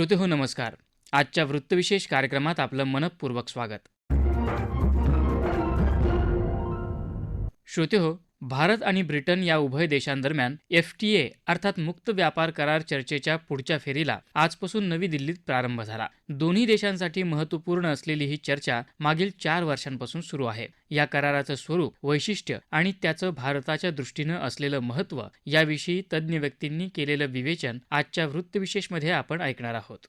श्रोते हो नमस्कार. आजच्या वृत्तविशेष कार्यक्रमात आपलं मनपूर्वक स्वागत. श्रोते हो भारत आणि ब्रिटन या उभय देशांदरम्यान एफ टी ए अर्थात मुक्त व्यापार करार चर्चेच्या पुढच्या फेरीला आजपासून नवी दिल्लीत प्रारंभ झाला. दोन्ही देशांसाठी महत्त्वपूर्ण असलेली ही चर्चा मागील चार वर्षांपासून सुरू आहे. या कराराचं स्वरूप वैशिष्ट्य आणि त्याचं भारताच्या दृष्टीनं असलेलं महत्त्व याविषयी तज्ज्ञ व्यक्तींनी केलेलं विवेचन आजच्या वृत्तविशेषमध्ये आपण ऐकणार आहोत.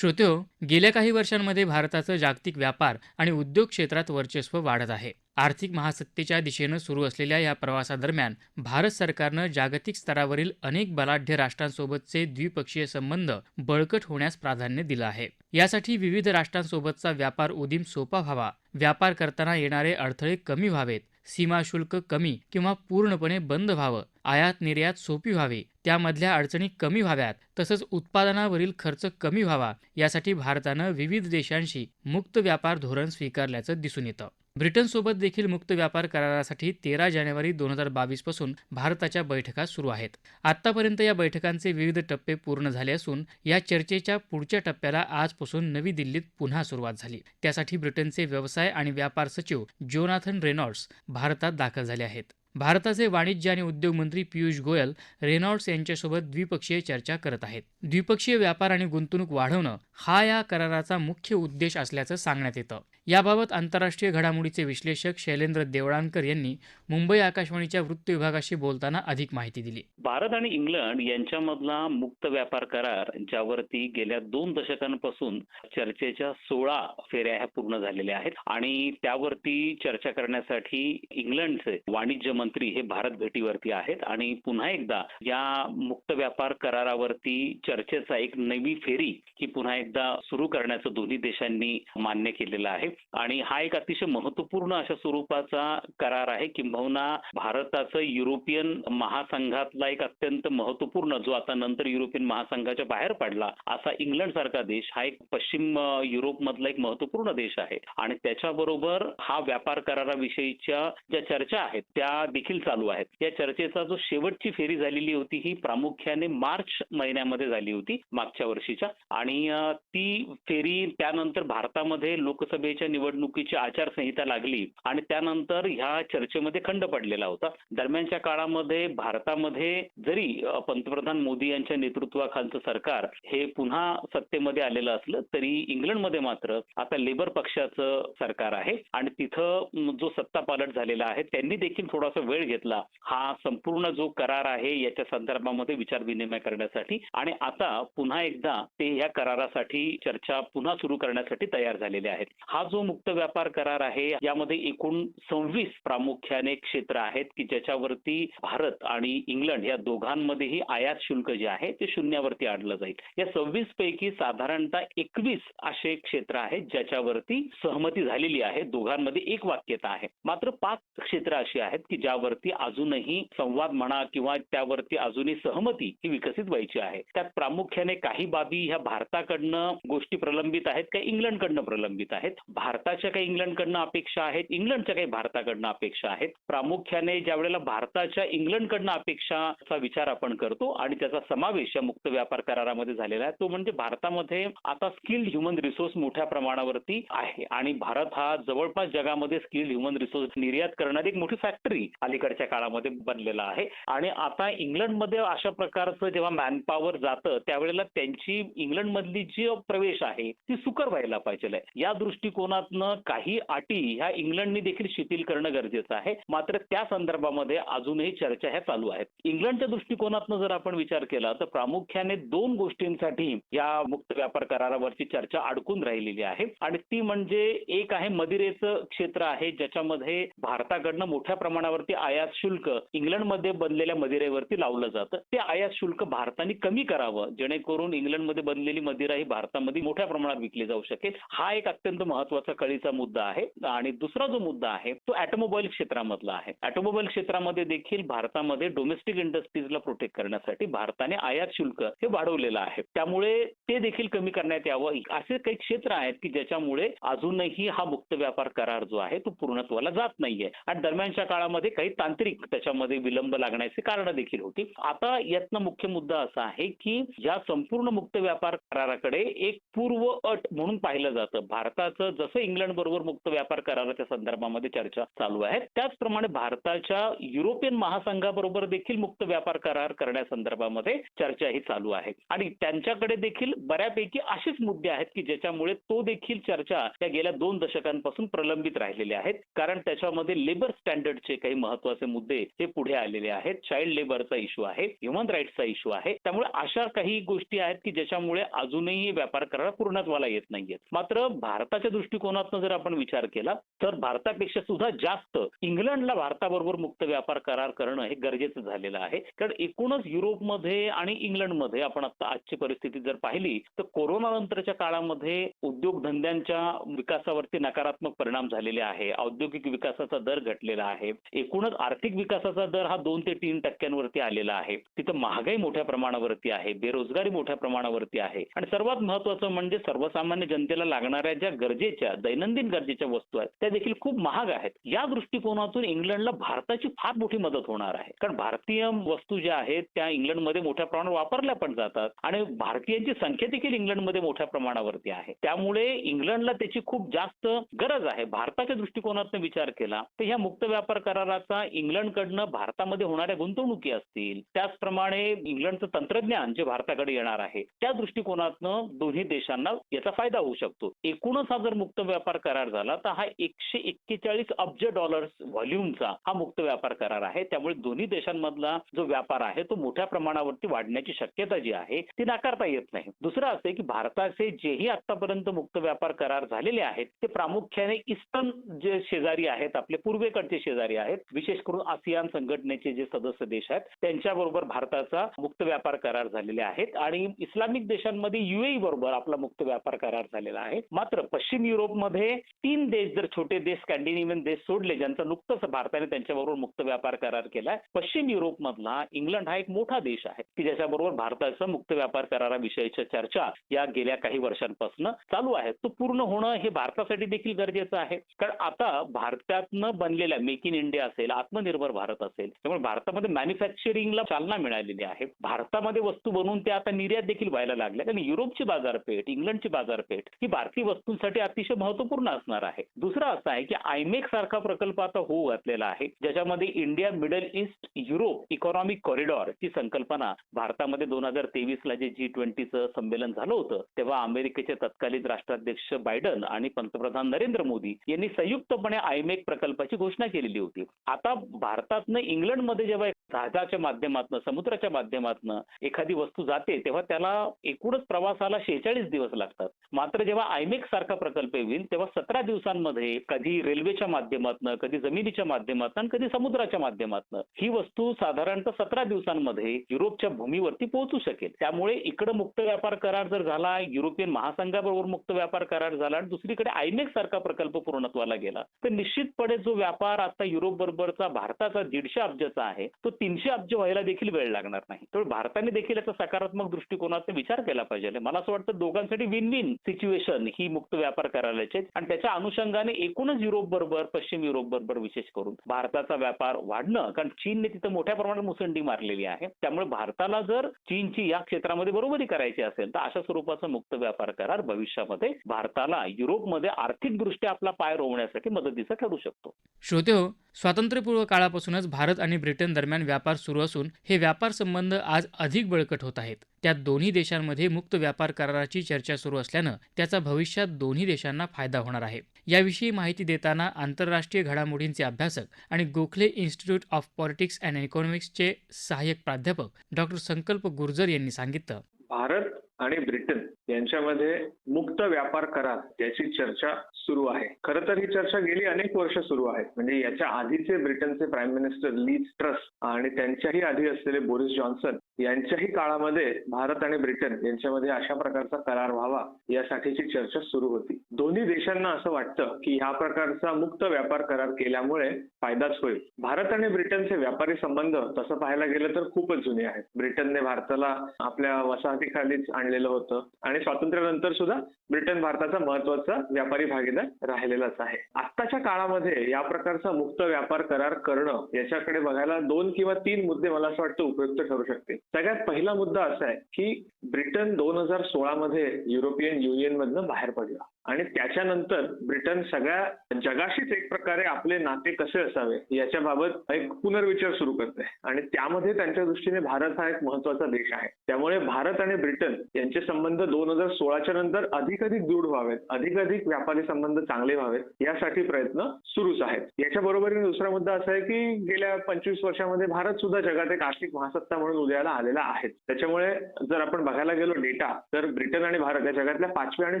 श्रोत्यो हो, गेल्या काही वर्षांमध्ये भारताचं जागतिक व्यापार आणि उद्योग क्षेत्रात वर्चस्व वाढत आहे. आर्थिक महासत्तेच्या दिशेनं सुरू असलेल्या या प्रवासादरम्यान भारत सरकारनं जागतिक स्तरावरील अनेक बलाढ्य राष्ट्रांसोबतचे द्विपक्षीय संबंध बळकट होण्यास प्राधान्य दिलं आहे. यासाठी विविध राष्ट्रांसोबतचा व्यापार उदीम सोपा व्हावा. व्यापार करताना येणारे अडथळे कमी व्हावेत. सीमा शुल्क कमी किंवा पूर्णपणे बंद व्हावं. आयात निर्यात सोपी व्हावी. त्यामधल्या अडचणी कमी व्हाव्यात. तसंच उत्पादनावरील खर्च कमी व्हावा. यासाठी भारतानं विविध देशांशी मुक्त व्यापार धोरण स्वीकारल्याचं दिसून येतं. ब्रिटनसोबत देखील मुक्त व्यापार करारासाठी तेरा जानेवारी दोन हजार बावीसपासून भारताच्या बैठका सुरू आहेत. आतापर्यंत या बैठकांचे विविध टप्पे पूर्ण झाले असून या चर्चेच्या पुढच्या टप्प्याला आजपासून नवी दिल्लीत पुन्हा सुरुवात झाली. त्यासाठी ब्रिटनचे व्यवसाय आणि व्यापार सचिव जोनाथन रेनॉल्ड्स भारतात दाखल झाले आहेत. भारताचे वाणिज्य आणि उद्योग मंत्री पियुष गोयल रेनॉल्ड्स यांच्यासोबत द्विपक्षीय चर्चा करत आहेत. द्विपक्षीय व्यापार आणि गुंतवणूक वाढवणं हा या कराराचा मुख्य उद्देश असल्याचं सांगण्यात येतं. याबाबत आंतरराष्ट्रीय घडामोडीचे विश्लेषक शैलेंद्र देवळांकर यांनी मुंबई आकाशवाणीच्या वृत्त विभागाशी बोलताना अधिक माहिती दिली. भारत आणि इंग्लंड यांच्यामधला मुक्त व्यापार करार ज्यावरती गेल्या दोन दशकांपासून चर्चेच्या सोळा फेऱ्या ह्या पूर्ण झालेल्या आहेत आणि त्यावरती चर्चा करण्यासाठी इंग्लंडचे वाणिज्य मंत्री हे भारत भेटीवरती आहेत आणि पुन्हा एकदा या मुक्त व्यापार करारावरती चर्चेचा एक नवी फेरी ही पुन्हा एकदा सुरू करण्याचं दोन्ही देशांनी मान्य केलेलं आहे. आणि हा एक अतिशय महत्त्वपूर्ण अशा स्वरूपाचा करार आहे किंबहुना भारताचं युरोपियन महासंघातला एक अत्यंत महत्त्वपूर्ण जो आता नंतर युरोपियन महासंघाच्या बाहेर पडला असा इंग्लंड सारखा देश हा एक पश्चिम युरोप मधला एक महत्त्वपूर्ण देश आहे. आणि त्याच्याबरोबर हा व्यापार कराराविषयीच्या ज्या चर्चा आहेत त्या देखील चालू आहेत. या चर्चेचा जो शेवटची फेरी झालेली होती ही प्रामुख्याने मार्च महिन्यामध्ये झाली होती मागच्या वर्षीच्या. आणि ती फेरी त्यानंतर भारतामध्ये लोकसभेच्या निवडणुकीची आचारसंहिता लागली आणि त्यानंतर ह्या चर्चेमध्ये खंड पडलेला होता. दरम्यानच्या काळामध्ये भारतामध्ये जरी पंतप्रधान मोदी यांच्या नेतृत्वाखालचं सरकार हे पुन्हा सत्तेमध्ये आलेलं असलं तरी इंग्लंडमध्ये मात्र आता लेबर पक्षाचं सरकार आहे आणि तिथं जो सत्ता पालट झालेला आहे त्यांनी देखील थोडासा वेळ घेतला. हा संपूर्ण जो करार आहे याच्या संदर्भामध्ये विचार विनिमय करण्यासाठी आणि आता पुन्हा एकदा ते या करारासाठी चर्चा पुन्हा सुरू करण्यासाठी तयार झालेले आहेत. हा जो मुक्त व्यापार करार आहे यामध्ये एकूण सव्वीस प्रामुख्याने क्षेत्र आहेत की ज्याच्यावरती भारत आणि इंग्लंड या दोघांमध्येही आयात शुल्क जे आहे ते शून्यावरती आणलं जाईल. या सव्वीस पैकी साधारणतः एकवीस असे क्षेत्र आहेत ज्याच्यावरती सहमती झालेली आहे दोघांमध्ये एक वाक्यता आहे. मात्र पाच क्षेत्र अशी आहेत की ज्यावरती अजूनही संवाद म्हणा किंवा त्यावरती अजूनही सहमती ही विकसित व्हायची आहे. त्यात प्रामुख्याने काही बाबी ह्या भारताकडनं गोष्टी प्रलंबित आहेत का इंग्लंडकडनं प्रलंबित आहेत. भारताच्या काही इंग्लंडकडनं अपेक्षा आहेत इंग्लंडच्या काही भारताकडनं अपेक्षा आहेत. प्रामुख्याने ज्या वेळेला भारताच्या इंग्लंडकडनं अपेक्षाचा विचार आपण करतो आणि त्याचा समावेश या मुक्त व्यापार करारामध्ये झालेला आहे तो म्हणजे भारतामध्ये आता स्किल्ड ह्युमन रिसोर्स मोठ्या प्रमाणावरती आहे. आणि भारत हा जवळपास जगामध्ये स्किल्ड ह्युमन रिसोर्स निर्यात करणारी एक मोठी फॅक्टरी अलीकडच्या काळामध्ये बनलेला आहे. आणि आता इंग्लंडमध्ये अशा प्रकारचं जेव्हा मॅनपॉवर जात त्यावेळेला त्यांची इंग्लंडमधली जी प्रवेश आहे ती सुकर व्हायला पाहिजे या दृष्टिकोनातनं काही अटी ह्या इंग्लंडनी देखील शिथिल करणं गरजेचं आहे. मात्र त्या संदर्भामध्ये अजूनही चर्चा ह्या चालू आहेत. इंग्लंडच्या दृष्टिकोनातनं जर आपण विचार केला तर प्रामुख्याने दोन गोष्टींसाठी या मुक्त व्यापार करारावरची चर्चा अडकून राहिलेली आहे. आणि ती म्हणजे एक आहे मदिरेचं क्षेत्र आहे ज्याच्यामध्ये भारताकडनं मोठ्या प्रमाणावरती आयात शुल्क इंग्लंडमध्ये बनलेल्या मदिरेवरती लावलं जातं. ते आयात शुल्क भारताने कमी करावं जेणेकरून इंग्लंडमध्ये बनलेली मदिरा ही भारतामध्ये मोठ्या प्रमाणात विकली जाऊ शकेल. हा एक अत्यंत महत्त्वाचा कळीचा मुद्दा आहे. आणि दुसरा जो मुद्दा आहे तो ऑटोमोबाईल क्षेत्रामधला आहे. ऑटोमोबाईल क्षेत्रामध्ये देखील भारतामध्ये डोमेस्टिक इंडस्ट्रीजला प्रोटेक्ट करण्यासाठी भारताने आयात शुल्क हे वाढवलेलं आहे. त्यामुळे ते देखील कमी करण्यात यावं. असे काही क्षेत्र आहेत की ज्याच्यामुळे अजूनही हा मुक्त व्यापार करार जो आहे तो पूर्णत्वाला जात नाहीये. आणि दरम्यानच्या काळामध्ये काही तांत्रिक त्याच्यामध्ये विलंब लागण्याची कारण देखील होती. आता यातनं मुख्य मुद्दा असा आहे की या संपूर्ण मुक्त व्यापार कराराकडे एक पूर्व अट म्हणून पाहिलं जातं. भारताचं जसं इंग्लंड बरोबर मुक्त व्यापार कराराच्या संदर्भामध्ये चर्चा चालू आहे त्याचप्रमाणे भारताच्या युरोपियन महासंघाबरोबर देखील मुक्त व्यापार करार करण्यासंदर्भामध्ये चर्चा ही चालू आहे. आणि त्यांच्याकडे देखील बऱ्यापैकी असेच मुद्दे आहेत की ज्याच्यामुळे तो देखील चर्चा या गेल्या दोन दशकांपासून प्रलंबित राहिलेले आहेत. कारण त्याच्यामध्ये लेबर स्टँडर्डचे काही महत्त्वाचे मुद्दे हे पुढे आलेले आहेत. चाइल्ड लेबरचा इश्यू आहे ह्युमन राईट्सचा इश्यू आहे. त्यामुळे अशा काही गोष्टी आहेत की ज्याच्यामुळे अजूनही व्यापार करार पूर्णत्वाला येत नाहीयेत. मात्र भारताच्या दृष्टिकोनातून जर आपण विचार केला तर भारतापेक्षा सुद्धा जास्त इंग्लंडला भारताबरोबर मुक्त व्यापार करार करणं हे गरजेचं झालेलं आहे. कारण एकूणच युरोपमध्ये आणि इंग्लंडमध्ये आपण आता आजची परिस्थिती जर पाहिली तर कोरोना नंतरच्या काळामध्ये उद्योगधंद्यांच्या विकासावरती नकारात्मक परिणाम झालेले आहे. औद्योगिक विकासाचा दर घटलेला आहे. एकूणच आर्थिक विकासाचा दर हा दोन ते तीन टक्क्यांवरती आलेला आहे. तिथं महागाई मोठ्या प्रमाणावरती आहे. बेरोजगारी मोठ्या प्रमाणावरती आहे. आणि सर्वात महत्वाचं म्हणजे सर्वसामान्य जनतेला लागणाऱ्या ज्या गरजेच्या दैनंदिन गरजेच्या वस्तू आहेत त्या देखील खूप महाग आहेत. या दृष्टिकोनातून इंग्लंडला भारताची फार मोठी मदत होणार आहे. कारण भारतीय वस्तू ज्या आहेत त्या इंग्लंडमध्ये मोठ्या प्रमाणावर वापरल्या पण जातात आणि भारतीयांची संख्या देखील इंग्लंडमध्ये मोठ्या प्रमाणावरती आहे. त्यामुळे इंग्लंडला त्याची खूप जास्त गरज आहे. भारताच्या दृष्टिकोनातून विचार केला तर ह्या मुक्त व्यापार कराराचा इंग्लंडकडनं भारतामध्ये होणाऱ्या गुंतवणुकी असतील त्याचप्रमाणे इंग्लंडचं तंत्रज्ञान जे भारताकडे येणार आहे. त्या दृष्टिकोनातनं दोन्ही देशांना याचा फायदा होऊ शकतो. एकूणच हा जर मुक्त व्यापार करार झाला तर हा एकशे एक्केचाळीस अब्ज डॉलर्स व्हॉल्यूमचा हा मुक्त व्यापार करार आहे. त्यामुळे दोन्ही देशांमधला जो व्यापार आहे तो मोठ्या प्रमाणावरती वाढण्याची शक्यता जी आहे ती नाकारता येत नाही. दुसरं असं की भारताचे जेही आतापर्यंत मुक्त व्यापार करार झालेले आहेत ते प्रामुख्याने इस्टर्न जे शेजारी आहेत आपले पूर्वेकडचे शेजारी आहेत विशेष करून आसियान संघटनेचे जे सदस्य देश आहेत त्यांच्याबरोबर भारताचा मुक्त व्यापार करार झालेला आहेत आणि इस्लामिक देशांमध्ये युएई बरोबर आपला मुक्त व्यापार करार झालेला आहे. मात्र पश्चिम युरोपमध्ये तीन देश जर छोटे देश स्कॅन्डिनेव्हियन देश सोडले ज्यांचा नुकतंच भारताने त्यांच्याबरोबर मुक्त व्यापार करार केलाय पश्चिम युरोपमधला इंग्लंड हा एक मोठा देश आहे की ज्याच्याबरोबर भारताचा मुक्त व्यापार कराराविषयीच्या चर्चा या गेल्या काही वर्षांपासून चालू आहे तो पूर्ण होणं हे भारतासाठी देखील गरजेचं आहे. कारण आता भारतातनं बनलेल्या मेक इन इंडिया असेल आत्मनिर्भर भारत असेल त्यामुळे भारतामध्ये मॅन्युफॅक्चरिंगला चालना मिळालेली आहे. भारतामध्ये वस्तू बनवून त्या आता निर्यात देखील व्हायला लागल्या कारण युरोपची बाजारपेठ इंग्लंडची बाजारपेठ ही भारतीय वस्तूंसाठी अतिशय महत्त्वपूर्ण असणार आहे. दुसरं असं आहे की आयमेक सारखा प्रकल्प आता होऊ घातलेला आहे ज्याच्यामध्ये India Middle East Europe economic corridor ची संकल्पना भारतामध्ये दोन हजार तेवीसला जे जी ट्वेंटीचं संमेलन झालं होतं तेव्हा अमेरिकेचे तत्कालीन राष्ट्राध्यक्ष बायडन आणि पंतप्रधान नरेंद्र मोदी यांनी संयुक्तपणे आयमेक प्रकल्पाची घोषणा केलेली होती. आता भारतातनं इंग्लंडमध्ये जेव्हा जहाजाच्या माध्यमातून समुद्राच्या माध्यमातून एखादी वस्तू जाते तेव्हा त्याला एकूणच प्रवासाला शेहेचाळीस दिवस लागतात. मात्र जेव्हा आयमेक सारखा प्रकल्प येईल तेव्हा सतरा दिवसांमध्ये कधी रेल्वेच्या माध्यमातून कधी जमिनीच्या माध्यमातून कधी समुद्राच्या माध्यमातून ही वस्तू साधारणतः सतरा दिवसांमध्ये युरोपच्या भूमीवरती पोहोचू शकेल. त्यामुळे इकडं मुक्त व्यापार करार जर झाला युरोपियन महासंघाबरोबर मुक्त व्यापार करार झाला आणि दुसरीकडे आयमेक सारखा प्रकल्प पूर्णत्वाला गेला तर निश्चितपणे जो व्यापार आता युरोप बरोबरचा भारताचा दीडशे अब्जाचा आहे तो तीनशे अब्ज व्हायला देखील वेळ लागणार नाही. त्यामुळे भारताने देखील याचा सकारात्मक दृष्टिकोनातून विचार केला पाहिजे. मला असं वाटतं दोघांसाठी विन विन सिच्युएशन ही मुक्त व्यापार करायलाचे आणि त्याच्या अनुषंगाने एकूणच युरोप बरोबर पश्चिम युरोप बरोबर विशेष करून भारताचा व्यापार वाढणं कारण चीनने तिथं मोठ्या प्रमाणात मुसंडी मारलेली आहे. त्यामुळे भारताला जर चीनची या क्षेत्रामध्ये बरोबरी करायची असेल तर अशा स्वरूपाचा मुक्त व्यापार करार भविष्यामध्ये भारताला युरोपमध्ये आर्थिकदृष्ट्या आपला पाय रोवण्यासाठी मदतीचा ठरू शकतो. श्रोते हो, स्वातंत्र्यपूर्व काळापासूनच भारत आणि ब्रिटन दरम्यान व्यापार सुरू असून हे व्यापार संबंध आज अधिक बळकट होत आहेत. त्यात दोन्ही देशांमध्ये मुक्त व्यापार कराराची चर्चा सुरू असल्यानं त्याचा भविष्यात दोन्ही देशांना फायदा होणार आहे. याविषयी माहिती देताना आंतरराष्ट्रीय घडामोडींचे अभ्यासक आणि Gokhale Institute of Politics and इकॉनॉमिक्सचे सहाय्यक प्राध्यापक डॉक्टर संकल्प गुर्जर यांनी सांगितलं. भारत आणि ब्रिटन यांच्यामध्ये मुक्त व्यापार करार याची चर्चा सुरू आहे. खरं तर ही चर्चा गेली अनेक वर्ष सुरू आहे म्हणजे याच्या आधीचे ब्रिटनचे प्राईम मिनिस्टर लीज ट्रस आणि त्यांच्याही आधी असलेले बोरिस जॉन्सन यांच्याही काळामध्ये भारत आणि ब्रिटन यांच्यामध्ये अशा प्रकारचा करार व्हावा यासाठीची चर्चा सुरू होती. दोन्ही देशांना असं वाटतं की ह्या प्रकारचा मुक्त व्यापार करार केल्यामुळे फायदाच होईल. भारत आणि ब्रिटनचे व्यापारी संबंध तसं पाहायला गेलं तर खूपच जुने आहेत. ब्रिटनने भारताला आपल्या वसाहतीखालीच आणलेलं होतं आणि स्वातंत्र्यानंतर सुद्धा ब्रिटन भारताचा महत्त्वाचा व्यापारी भागीदार राहिलेलाच आहे. आत्ताच्या काळामध्ये या प्रकारचा मुक्त व्यापार करार करणं याच्याकडे बघायला दोन किंवा तीन मुद्दे मला असं वाटतं उपयुक्त ठरू शकतील. सगळ्यात पहिला मुद्दा असा आहे की ब्रिटन दोन हजार सोळा मध्ये युरोपियन युनियन मधनं बाहेर पडला. आणि त्याच्यानंतर ब्रिटन सगळ्या जगाशीच एक प्रकारे आपले नाते कसे असावे याच्याबाबत एक पुनर्विचार सुरू करते आणि त्यामध्ये त्यांच्या दृष्टीने भारत हा एक महत्त्वाचा देश आहे. त्यामुळे भारत आणि ब्रिटन यांचे संबंध दोन हजार सोळाच्या नंतर अधिकाधिक दृढ व्हावेत अधिकाधिक व्यापारी संबंध चांगले व्हावेत यासाठी प्रयत्न सुरूच आहेत. याच्या बरोबरीने दुसरा मुद्दा असा आहे की गेल्या पंचवीस वर्षामध्ये भारत सुद्धा जगात एक आर्थिक महासत्ता म्हणून उदयाला आलेला आहे. त्याच्यामुळे जर आपण बघायला गेलो डेटा तर ब्रिटन आणि भारत या जगातल्या पाचव्या आणि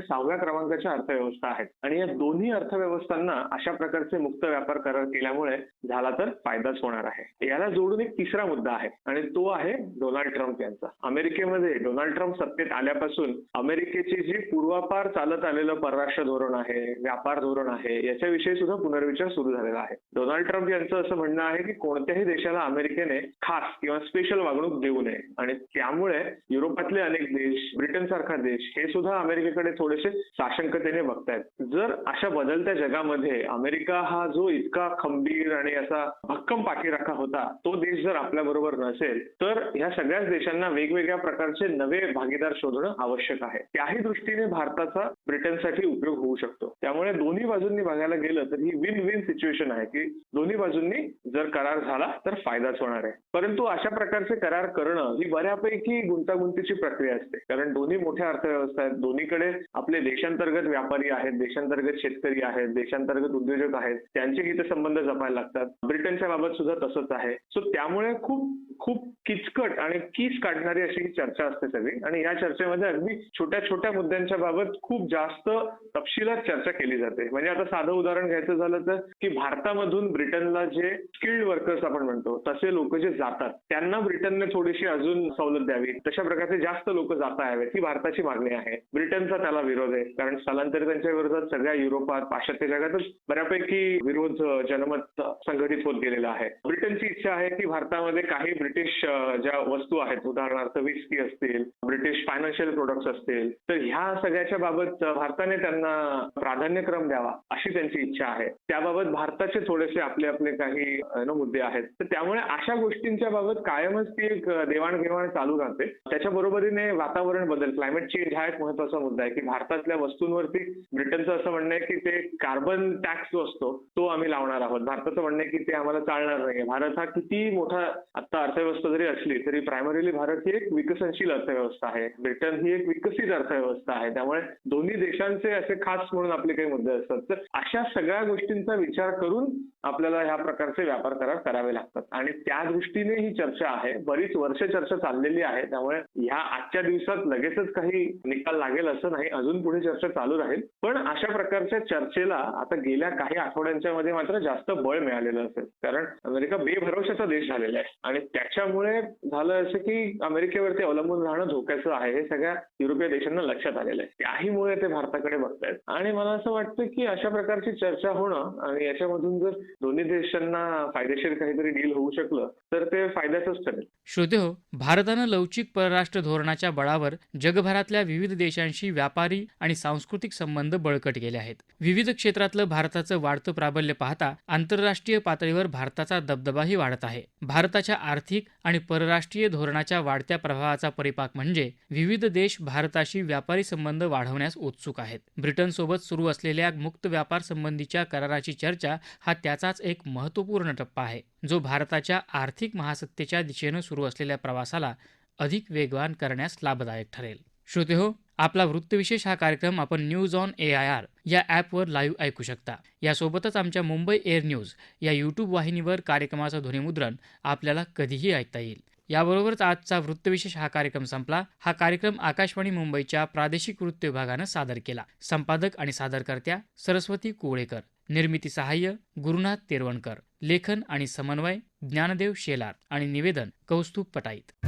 सहाव्या क्रमांकाच्या अर्थव्यवस्था आहेत. आणि या दोन्ही अर्थव्यवस्थांना अशा प्रकारचे मुक्त व्यापार करार केल्यामुळे झाला तर फायदाच होणार आहे. याला जोडून एक तिसरा मुद्दा आहे आणि तो आहे डोनाल्ड ट्रम्प यांचा. अमेरिकेमध्ये डोनाल्ड ट्रम्प सत्तेत आल्यापासून अमेरिकेची जी पूर्वापार चालत आलेलं परराष्ट्र धोरण आहे व्यापार धोरण आहे याच्याविषयी सुद्धा पुनर्विचार सुरू झालेला आहे. डोनाल्ड ट्रम्प यांचं असं म्हणणं आहे की कोणत्याही देशाला अमेरिकेने खास किंवा स्पेशल वागणूक देऊ नये. आणि त्यामुळे युरोपातले अनेक देश ब्रिटन सारखा देश हे सुद्धा अमेरिकेकडे थोडेसे साशंकतेने बघतायत. जर अशा बदलत्या जगामध्ये अमेरिका हा जो इतका खंबीर आणि असा भक्कम पाठीराखा होता तो देश जर आपल्या बरोबर नसेल तर ह्या सगळ्याच देशांना वेगवेगळ्या प्रकारचे नवे भागीदार शोधणं आवश्यक आहे. त्याही दृष्टीने भारताचा ब्रिटनसाठी उपयोग होऊ शकतो. त्यामुळे दोन्ही बाजूंनी बघायला गेलं तर ही विन विन सिच्युएशन आहे की दोन्ही बाजूंनी जर करार झाला तर फायदाच होणार आहे. परंतु अशा प्रकारचे करार करणं ही बऱ्यापैकी गुंतागुंतीची प्रक्रिया असते. कारण दोन्ही मोठ्या अर्थव्यवस्था आहेत. दोन्हीकडे आपले देशांतर्गत व्यापारी आहेत देशांतर्गत शेतकरी आहेत देशांतर्गत उद्योजक आहेत. त्यांचे हितसंबंध जपायला लागतात. ब्रिटनच्या बाबत सुद्धा तसंच आहे. सो त्यामुळे खूप खूप किचकट आणि किस काढणारी अशी ही चर्चा असते सगळी. आणि या चर्चेमध्ये अगदी छोट्या छोट्या मुद्द्यांच्या बाबत खूप जास्त तपशिलात चर्चा केली जाते. म्हणजे आता साधं उदाहरण घ्यायचं झालं तर की भारतामधून ब्रिटनला जे स्किल्ड वर्कर्स आपण म्हणतो तसे लोक जे जातात त्यांना ब्रिटनने थोडीशी अजून सवलत द्यावी. तशा प्रकारचे जास्त लोक जाता यावेत ही भारताची मागणी आहे. ब्रिटनचा त्याला विरोध आहे कारण स्थलांतरितांच्या विरोधात सगळ्या युरोपात पाश्चात्य जगातच बऱ्यापैकी विरोध जनमत संघटित होत गेलेला आहे. ब्रिटनची इच्छा आहे की भारतामध्ये काही ब्रिटिश ज्या वस्तू आहेत उदाहरणार्थ विस्की असतील ब्रिटिश फायनान्शियल प्रोडक्ट्स असतील तर ह्या सगळ्याच्या बाबत भारताने त्यांना प्राधान्यक्रम द्यावा अशी त्यांची इच्छा आहे. त्याबाबत भारताचे थोडेसे आपले आपले काही मुद्दे आहेत. तर त्यामुळे अशा गोष्टींच्या बाबत कायमच ती एक देवाणघेवाण चालू राहते. त्याच्या बरोबरीने वातावरण बदल क्लायमेट चेंज हा एक महत्त्वाचा मुद्दा आहे की भारतातल्या वस्तूंवरती ब्रिटनचं असं म्हणणं आहे की ते कार्बन टॅक्स जो असतो तो आम्ही लावणार आहोत. भारताचं म्हणणं आहे की ते आम्हाला चालणार नाही भारत हा किती मोठा आता अर्थव्यवस्था जरी असली तरी प्रायमरीली भारत ही एक विकसनशील अर्थव्यवस्था आहे. ब्रिटन ही एक विकसित अर्थव्यवस्था आहे. त्यामुळे दोन्ही देशांचे असे खास म्हणून आपले काही मुद्दे असतात. तर अशा सगळ्या गोष्टींचा विचार करून आपल्याला ह्या प्रकारचे व्यापार करार करावे लागतात. आणि त्या दृष्टीने ही चर्चा आहे. बरीच वर्ष चर्चा चाललेली आहे. त्यामुळे ह्या आजच्या दिवसात लगेचच काही निकाल लागेल असं नाही. अजून पुढे चर्चा चालू राहील. पण अशा प्रकारच्या चर्चेला आता गेल्या काही आठवड्यांच्या मध्ये मात्र जास्त बळ मिळालेलं असेल. कारण अमेरिका बेभरवशाचा देश झालेला आहे. आणि त्याच्यामुळे झालं असं की अमेरिकेवरती अवलंबून राहणं धोक्याचं आहे. हे सगळ्या युरोपीय देशांना लक्षात आलेलं आहे. त्याहीमुळे ते भारताकडे बघतायत. आणि मला असं वाटतं की अशा प्रकारची चर्चा होणं आणि याच्यामधून जर दोन्ही देशांना फायदेशीर काहीतरी डील होऊ शकलं तर ते फायद्याचंच ठरेल. श्रोते हो भारतानं लवचिक परराष्ट्र धोरणाच्या बळावर जगभरातल्या विविध देशांशी व्यापारी आणि सांस्कृतिक संबंध बळकट केले आहेत. विविध क्षेत्रातलं भारताचं वाढतं प्राबल्य पाहता आंतरराष्ट्रीय पातळीवर भारताचा दबदबाही वाढत आहे. भारताच्या आर्थिक आणि परराष्ट्रीय धोरणाच्या वाढत्या प्रभावाचा परिपाक म्हणजे विविध देश भारताशी व्यापारी संबंध वाढवण्यास उत्सुक आहेत. ब्रिटनसोबत सुरू असलेल्या मुक्त व्यापार संबंधीच्या कराराची चर्चा हा त्याचाच एक महत्त्वपूर्ण टप्पा आहे जो भारताच्या आर्थिक महासत्तेच्या दिशेनं सुरू असलेल्या प्रवासाला अधिक वेगवान करण्यास लाभदायक ठरेल. श्रोतेहो आपला वृत्तविशेष हा कार्यक्रम आपण news on A I R या ॲपवर लाईव्ह ऐकू शकता. यासोबतच आमच्या मुंबई एअर न्यूज या यूट्यूब वाहिनीवर कार्यक्रमाचं ध्वनिमुद्रण आपल्याला कधीही ऐकता येईल. याबरोबरच आजचा वृत्तविशेष हा कार्यक्रम संपला. हा कार्यक्रम आकाशवाणी मुंबईच्या प्रादेशिक वृत्त विभागानं सादर केला. संपादक आणि सादरकर्त्या सरस्वती कुवळेकर निर्मिती सहाय्य गुरुनाथ तेरवणकर. लेखन आणि समन्वय ज्ञानदेव शेलार आणि निवेदन कौस्तुभ पटाईत.